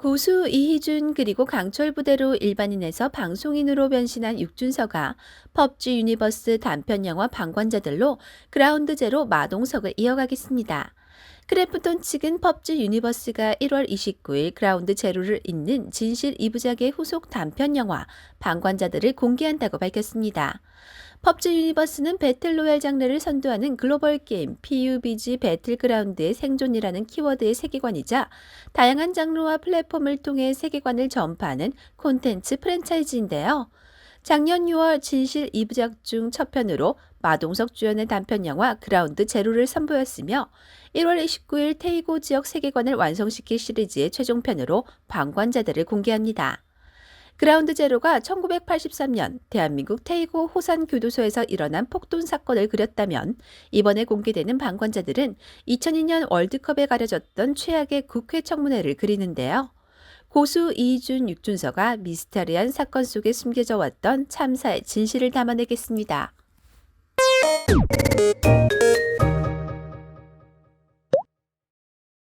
고수 이희준 그리고 강철 부대로 일반인에서 방송인으로 변신한 육준서가 펍지 유니버스 단편 영화 방관자들로 그라운드 제로 마동석을 이어가겠습니다. 크래프톤 측은 펍지 유니버스가 1월 29일 그라운드 제로를 잇는 진실 2부작의 후속 단편 영화 방관자들을 공개한다고 밝혔습니다. 펍지 유니버스는 배틀로얄 장르를 선도하는 글로벌 게임 PUBG 배틀그라운드의 생존이라는 키워드의 세계관이자 다양한 장르와 플랫폼을 통해 세계관을 전파하는 콘텐츠 프랜차이즈인데요. 작년 6월 진실 2부작 중 첫 편으로 마동석 주연의 단편 영화 그라운드 제로를 선보였으며 1월 29일 테이고 지역 세계관을 완성시킬 시리즈의 최종편으로 방관자들을 공개합니다. 그라운드 제로가 1983년 대한민국 테이고 호산 교도소에서 일어난 폭동 사건을 그렸다면 이번에 공개되는 방관자들은 2002년 월드컵에 가려졌던 최악의 국회 청문회를 그리는데요. 고수 이준 육준서가 미스터리한 사건 속에 숨겨져 왔던 참사의 진실을 담아내겠습니다.